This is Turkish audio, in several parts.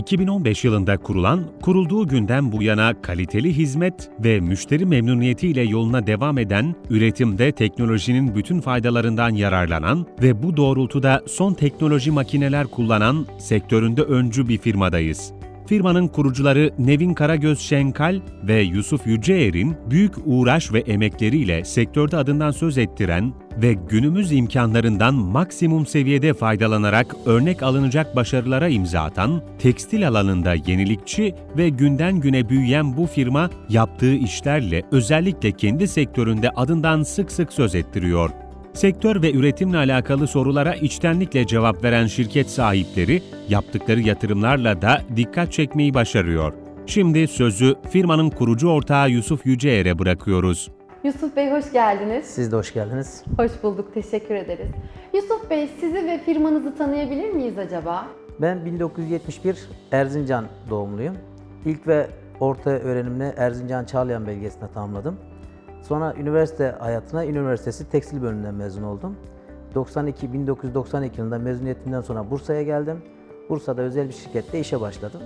2015 yılında kurulan, kurulduğu günden bu yana kaliteli hizmet ve müşteri memnuniyetiyle yoluna devam eden, üretimde teknolojinin bütün faydalarından yararlanan ve bu doğrultuda son teknoloji makineler kullanan sektöründe öncü bir firmadayız. Firmanın kurucuları Nevin Karagöz Şenkal ve Yusuf Yüceer'in büyük uğraş ve emekleriyle sektörde adından söz ettiren ve günümüz imkanlarından maksimum seviyede faydalanarak örnek alınacak başarılara imza atan, tekstil alanında yenilikçi ve günden güne büyüyen bu firma yaptığı işlerle özellikle kendi sektöründe adından sık sık söz ettiriyor. Sektör ve üretimle alakalı sorulara içtenlikle cevap veren şirket sahipleri yaptıkları yatırımlarla da dikkat çekmeyi başarıyor. Şimdi sözü firmanın kurucu ortağı Yusuf Yüceer'e bırakıyoruz. Yusuf Bey hoş geldiniz. Siz de hoş geldiniz. Hoş bulduk, teşekkür ederiz. Yusuf Bey sizi ve firmanızı tanıyabilir miyiz acaba? Ben 1971 Erzincan doğumluyum. İlk ve orta öğrenimini Erzincan Çağlayan belgesinde tamamladım. Sonra üniversite hayatına Üniversitesi Tekstil bölümünden mezun oldum. 92 1992 yılında mezuniyetimden sonra Bursa'ya geldim. Bursa'da özel bir şirkette işe başladım.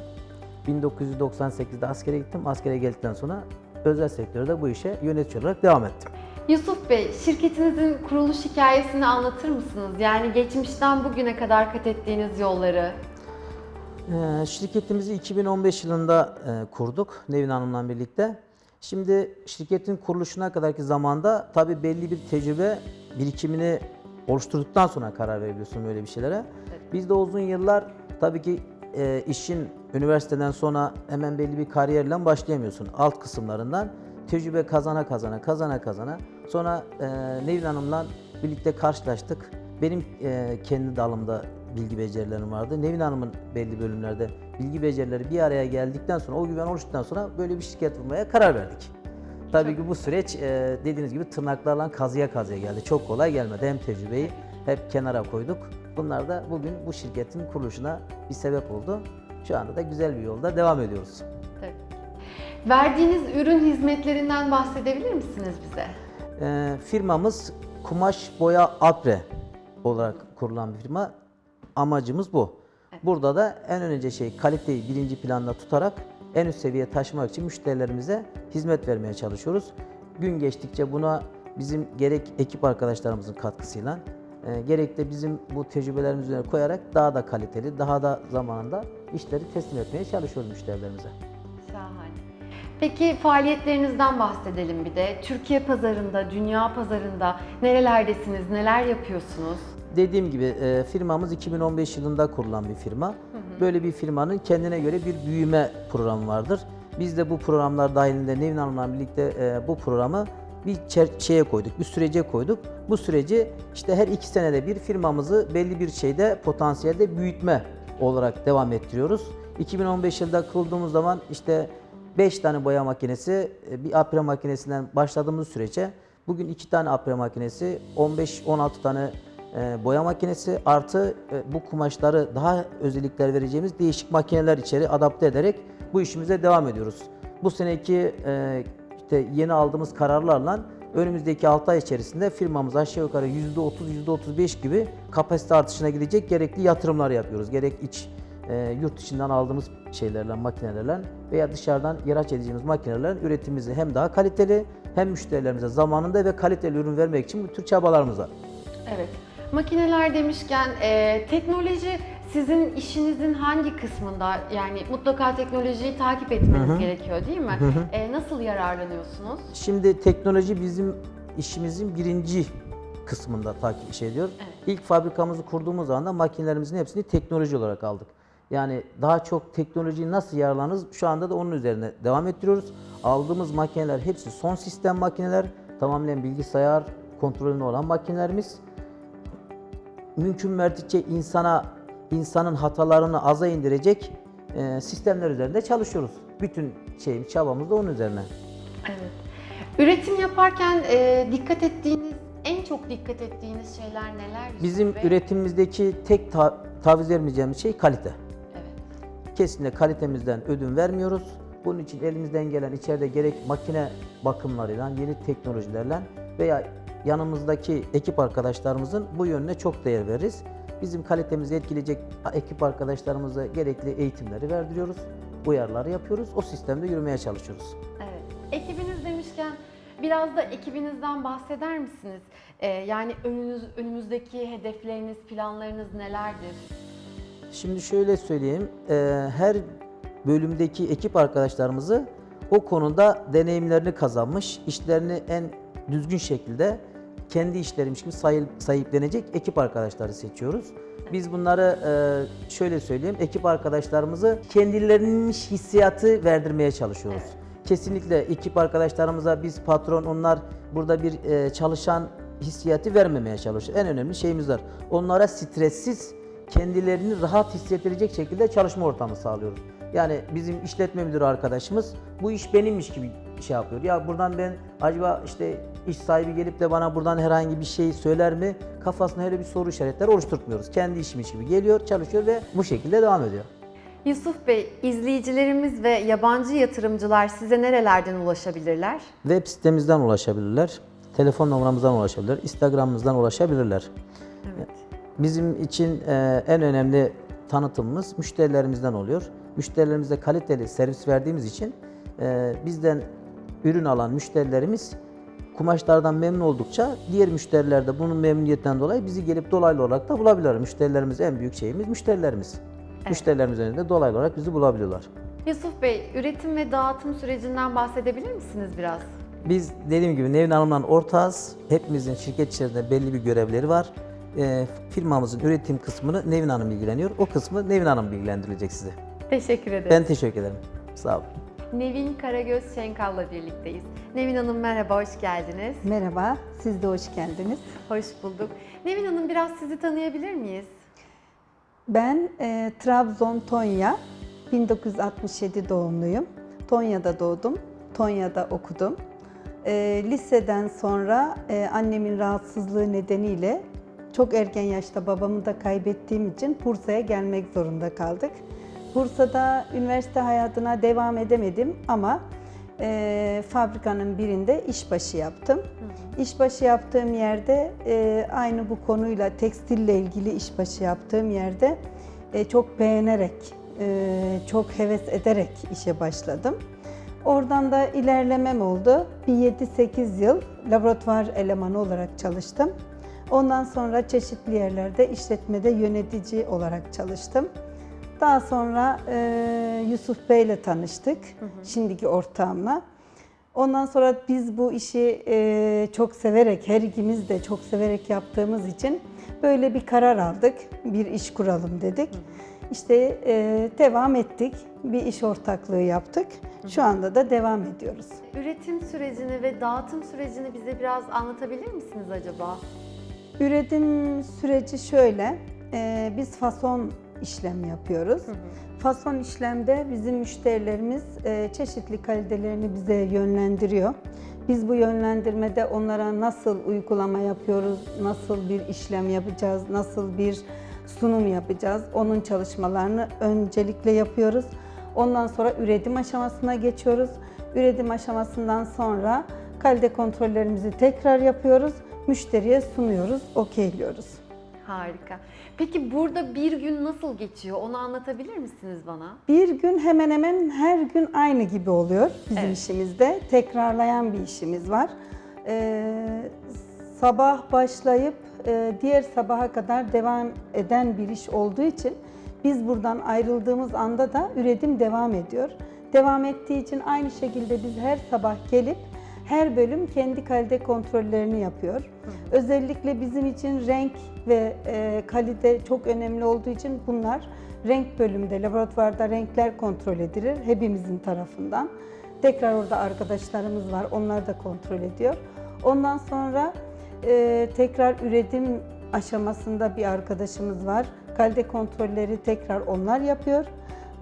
1998'de askere gittim. Askere geldikten sonra özel sektörde bu işe yönetici olarak devam ettim. Yusuf Bey, şirketinizin kuruluş hikayesini anlatır mısınız? Yani geçmişten bugüne kadar kat ettiğiniz yolları. Ee, şirketimizi 2015 yılında e, kurduk Nevin Hanım'la birlikte. Şimdi şirketin kuruluşuna kadarki zamanda tabii belli bir tecrübe birikimini oluşturduktan sonra karar verebiliyorsun böyle bir şeylere. Biz de uzun yıllar tabii ki e, işin üniversiteden sonra hemen belli bir kariyerle başlayamıyorsun. Alt kısımlarından tecrübe kazana kazana kazana kazana. Sonra e, Nevin Hanım'la birlikte karşılaştık. Benim e, kendi dalımda bilgi becerilerim vardı. Nevin Hanım'ın belli bölümlerde bilgi becerileri bir araya geldikten sonra, o güven oluştuktan sonra böyle bir şirket kurmaya karar verdik. Tabii ki bu süreç e, dediğiniz gibi tırnaklarla kazıya kazıya geldi. Çok kolay gelmedi. Hem tecrübeyi hep kenara koyduk. Bunlar da bugün bu şirketin kuruluşuna bir sebep oldu. Şu anda da güzel bir yolda devam ediyoruz. Tabii. Verdiğiniz ürün hizmetlerinden bahsedebilir misiniz bize? E, firmamız kumaş boya apre olarak kurulan bir firma. Amacımız bu. Burada da en önce şey kaliteyi birinci planda tutarak en üst seviyeye taşımak için müşterilerimize hizmet vermeye çalışıyoruz. Gün geçtikçe buna bizim gerek ekip arkadaşlarımızın katkısıyla e, gerek de bizim bu tecrübelerimizi üzerine koyarak daha da kaliteli, daha da zamanında işleri teslim etmeye çalışıyoruz müşterilerimize. Şahane. Peki faaliyetlerinizden bahsedelim bir de. Türkiye pazarında, dünya pazarında nerelerdesiniz, neler yapıyorsunuz? Dediğim gibi e, firmamız 2015 yılında kurulan bir firma. Böyle bir firmanın kendine göre bir büyüme programı vardır. Biz de bu programlar dahilinde Nevin Hanım'la birlikte e, bu programı bir şeye koyduk, bir sürece koyduk. Bu süreci işte her iki senede bir firmamızı belli bir şeyde potansiyelde büyütme olarak devam ettiriyoruz. 2015 yılında kurulduğumuz zaman işte 5 tane boya makinesi, e, bir apre makinesinden başladığımız sürece bugün 2 tane apre makinesi, 15-16 tane e, boya makinesi artı e, bu kumaşları daha özellikler vereceğimiz değişik makineler içeri adapte ederek bu işimize devam ediyoruz. Bu seneki e, işte yeni aldığımız kararlarla önümüzdeki 6 ay içerisinde firmamız aşağı yukarı %30, %35 gibi kapasite artışına gidecek gerekli yatırımlar yapıyoruz. Gerek iç e, yurt içinden aldığımız şeylerle, makinelerle veya dışarıdan ihraç edeceğimiz makinelerle üretimimizi hem daha kaliteli hem müşterilerimize zamanında ve kaliteli ürün vermek için bu tür çabalarımız var. Evet. Makineler demişken e, teknoloji sizin işinizin hangi kısmında? Yani mutlaka teknolojiyi takip etmeniz gerekiyor değil mi? E, nasıl yararlanıyorsunuz? Şimdi teknoloji bizim işimizin birinci kısmında takip şey ediyor. İlk fabrikamızı kurduğumuz zaman da makinelerimizin hepsini teknoloji olarak aldık. Yani daha çok teknolojiyi nasıl yararlanırız şu anda da onun üzerine devam ettiriyoruz. Aldığımız makineler hepsi son sistem makineler. Tamamen bilgisayar kontrolünde olan makinelerimiz. Mümkün mertebe insana insanın hatalarını aza indirecek e, sistemler üzerinde çalışıyoruz. Bütün şeyim çabamız da onun üzerine. Evet. Üretim yaparken e, dikkat ettiğiniz, en çok dikkat ettiğiniz şeyler neler? Yusuf Bizim Bey? üretimimizdeki tek ta- taviz vermeyeceğimiz şey kalite. Evet. Kesinlikle kalitemizden ödün vermiyoruz. Bunun için elimizden gelen içeride gerek makine bakımlarıyla, yeni teknolojilerle veya yanımızdaki ekip arkadaşlarımızın bu yönüne çok değer veririz. Bizim kalitemizi etkileyecek ekip arkadaşlarımıza gerekli eğitimleri verdiriyoruz. Uyarıları yapıyoruz. O sistemde yürümeye çalışıyoruz. Evet. Ekibiniz demişken biraz da ekibinizden bahseder misiniz? Ee, yani önünüz, önümüzdeki hedefleriniz, planlarınız nelerdir? Şimdi şöyle söyleyeyim, e, her bölümdeki ekip arkadaşlarımızı o konuda deneyimlerini kazanmış, işlerini en düzgün şekilde kendi işleriymiş gibi sahiplenecek ekip arkadaşları seçiyoruz. Biz bunları e, şöyle söyleyeyim, ekip arkadaşlarımızı kendilerinin hissiyatı verdirmeye çalışıyoruz. Kesinlikle ekip arkadaşlarımıza biz patron, onlar burada bir e, çalışan hissiyatı vermemeye çalışıyor. En önemli şeyimiz var. Onlara stressiz, kendilerini rahat hissettirecek şekilde çalışma ortamı sağlıyoruz. Yani bizim işletme müdürü arkadaşımız bu iş benimmiş gibi şey yapıyor. Ya buradan ben acaba işte iş sahibi gelip de bana buradan herhangi bir şey söyler mi? Kafasında öyle bir soru işaretleri oluşturtmuyoruz. Kendi işmiş gibi geliyor, çalışıyor ve bu şekilde devam ediyor. Yusuf Bey, izleyicilerimiz ve yabancı yatırımcılar size nerelerden ulaşabilirler? Web sitemizden ulaşabilirler, telefon numaramızdan ulaşabilirler, Instagram'ımızdan ulaşabilirler. Evet. Bizim için e, en önemli tanıtımımız müşterilerimizden oluyor. Müşterilerimize kaliteli servis verdiğimiz için e, bizden ürün alan müşterilerimiz kumaşlardan memnun oldukça diğer müşteriler de bunun memnuniyetinden dolayı bizi gelip dolaylı olarak da bulabilirler. Müşterilerimiz en büyük şeyimiz müşterilerimiz. Müşterilerimiz önünde dolaylı olarak bizi bulabiliyorlar. Yusuf Bey, üretim ve dağıtım sürecinden bahsedebilir misiniz biraz? Biz dediğim gibi Nevin Hanım'la ortağız. Hepimizin şirket içerisinde belli bir görevleri var. E, firmamızın üretim kısmını Nevin Hanım ilgileniyor. O kısmı Nevin Hanım bilgilendirecek sizi. Teşekkür ederim. Ben teşekkür ederim. Sağ olun. Nevin Karagöz Şenkal'la birlikteyiz. Nevin Hanım merhaba, hoş geldiniz. Merhaba, siz de hoş geldiniz. Hoş bulduk. Nevin Hanım biraz sizi tanıyabilir miyiz? Ben e, Trabzon Tonya, 1967 doğumluyum. Tonya'da doğdum, Tonya'da okudum. E, liseden sonra e, annemin rahatsızlığı nedeniyle çok erken yaşta babamı da kaybettiğim için Bursa'ya gelmek zorunda kaldık. Bursa'da üniversite hayatına devam edemedim ama e, fabrikanın birinde işbaşı yaptım. İşbaşı yaptığım yerde e, aynı bu konuyla tekstille ilgili işbaşı yaptığım yerde e, çok beğenerek, e, çok heves ederek işe başladım. Oradan da ilerlemem oldu. Bir 7-8 yıl laboratuvar elemanı olarak çalıştım. Ondan sonra çeşitli yerlerde işletmede yönetici olarak çalıştım. Daha sonra e, Yusuf Bey ile tanıştık, şimdiki ortağımla. Ondan sonra biz bu işi e, çok severek, her ikimiz de çok severek yaptığımız için böyle bir karar aldık, bir iş kuralım dedik. İşte e, devam ettik, bir iş ortaklığı yaptık. Şu anda da devam ediyoruz. Üretim sürecini ve dağıtım sürecini bize biraz anlatabilir misiniz acaba? Üretim süreci şöyle, e, biz fason işlem yapıyoruz. Fason işlemde bizim müşterilerimiz e, çeşitli kalitelerini bize yönlendiriyor. Biz bu yönlendirmede onlara nasıl uygulama yapıyoruz, nasıl bir işlem yapacağız, nasıl bir sunum yapacağız, onun çalışmalarını öncelikle yapıyoruz. Ondan sonra üretim aşamasına geçiyoruz. Üretim aşamasından sonra kalite kontrollerimizi tekrar yapıyoruz. Müşteriye sunuyoruz, okeyliyoruz. Harika. Peki burada bir gün nasıl geçiyor? Onu anlatabilir misiniz bana? Bir gün hemen hemen her gün aynı gibi oluyor bizim Evet. işimizde. Tekrarlayan bir işimiz var. Ee, sabah başlayıp e, diğer sabaha kadar devam eden bir iş olduğu için biz buradan ayrıldığımız anda da üretim devam ediyor. Devam ettiği için aynı şekilde biz her sabah gelip her bölüm kendi kalite kontrollerini yapıyor. Özellikle bizim için renk ve e, kalite çok önemli olduğu için bunlar renk bölümünde, laboratuvarda renkler kontrol edilir hepimizin tarafından. Tekrar orada arkadaşlarımız var, onlar da kontrol ediyor. Ondan sonra e, tekrar üretim aşamasında bir arkadaşımız var. Kalite kontrolleri tekrar onlar yapıyor.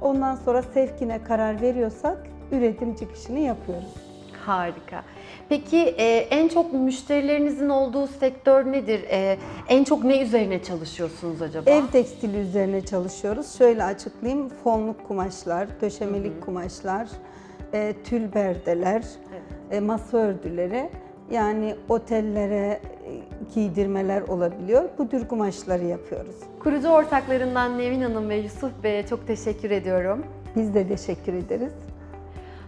Ondan sonra sevkine karar veriyorsak üretim çıkışını yapıyoruz. Harika. Peki e, en çok müşterilerinizin olduğu sektör nedir? E, en çok ne üzerine çalışıyorsunuz acaba? Ev tekstili üzerine çalışıyoruz. Şöyle açıklayayım. Fonluk kumaşlar, döşemelik kumaşlar, e, tül berdeler, e, masa örtüleri Yani otellere e, giydirmeler olabiliyor. Bu tür kumaşları yapıyoruz. Kurucu ortaklarından Nevin Hanım ve Yusuf Bey'e çok teşekkür ediyorum. Biz de teşekkür ederiz.